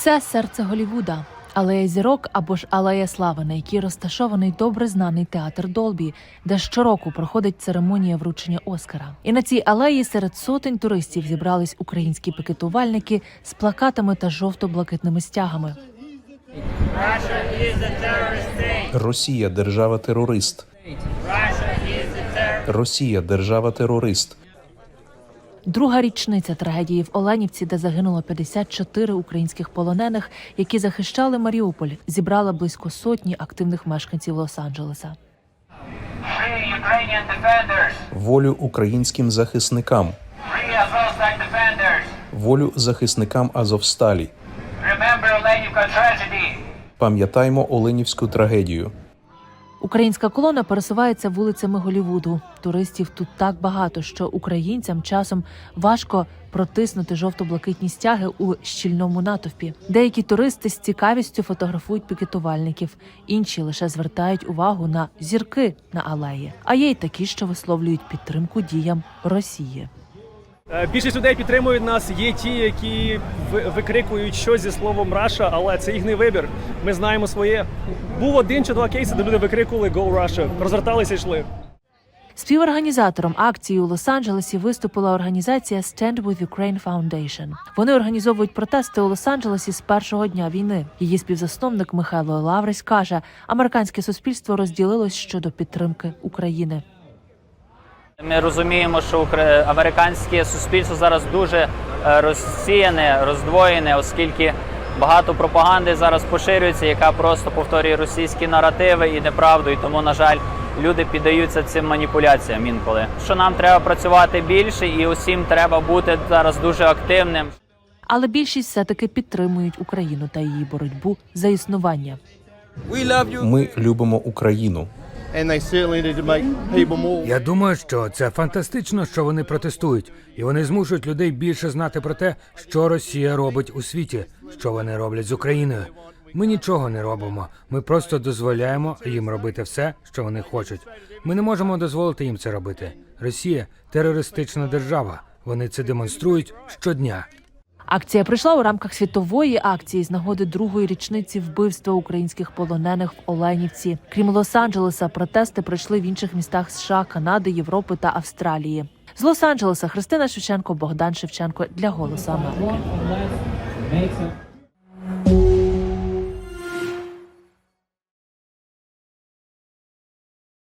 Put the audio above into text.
Це серце Голівуда. Алея зірок або ж Алея Слави, на якій розташований добре знаний театр Долбі, де щороку проходить церемонія вручення Оскара. І на цій алеї серед сотень туристів зібрались українські пікетувальники з плакатами та жовто-блакитними стягами. Росія держава терорист. Росія держава терорист. Друга річниця трагедії в Оленівці, де загинуло 54 українських полонених, які захищали Маріуполь, зібрала близько сотні активних мешканців Лос-Анджелеса. Волю українським захисникам. Волю захисникам Азовсталі. Пам'ятаймо Оленівську трагедію. Українська колона пересувається вулицями Голівуду. Туристів тут так багато, що українцям часом важко протиснути жовто-блакитні стяги у щільному натовпі. Деякі туристи з цікавістю фотографують пікетувальників, інші лише звертають увагу на зірки на алеї. А є й такі, що висловлюють підтримку діям Росії. Е, Більшість людей підтримують нас. Є ті, які ви- викрикують щось зі словом Раша, але це їхній вибір. Ми знаємо своє. Був один чи два кейси, де люди викрикували «Go Russia», розверталися і йшли. Співорганізатором акції у Лос-Анджелесі виступила організація Stand with Ukraine Foundation. Вони організовують протести у Лос-Анджелесі з першого дня війни. Її співзасновник Михайло Лаврись каже, американське суспільство розділилось щодо підтримки України. Ми розуміємо, що американське суспільство зараз дуже е, розсіяне, роздвоєне, оскільки багато пропаганди зараз поширюється, яка просто повторює російські наративи і неправду. І тому, на жаль, люди піддаються цим маніпуляціям інколи. Що нам треба працювати більше, і усім треба бути зараз дуже активним. Але більшість все таки підтримують Україну та її боротьбу за існування. We. Ми любимо Україну. Я думаю, що це фантастично, що вони протестують, і вони змушують людей більше знати про те, що Росія робить у світі, що вони роблять з Україною. Ми нічого не робимо. Ми просто дозволяємо їм робити все, що вони хочуть. Ми не можемо дозволити їм це робити. Росія терористична держава. Вони це демонструють щодня. Акція прийшла у рамках світової акції з нагоди другої річниці вбивства українських полонених в Оленівці. Крім Лос-Анджелеса, протести пройшли в інших містах США, Канади, Європи та Австралії. З Лос-Анджелеса Христина Шевченко, Богдан Шевченко для Голосу Америки.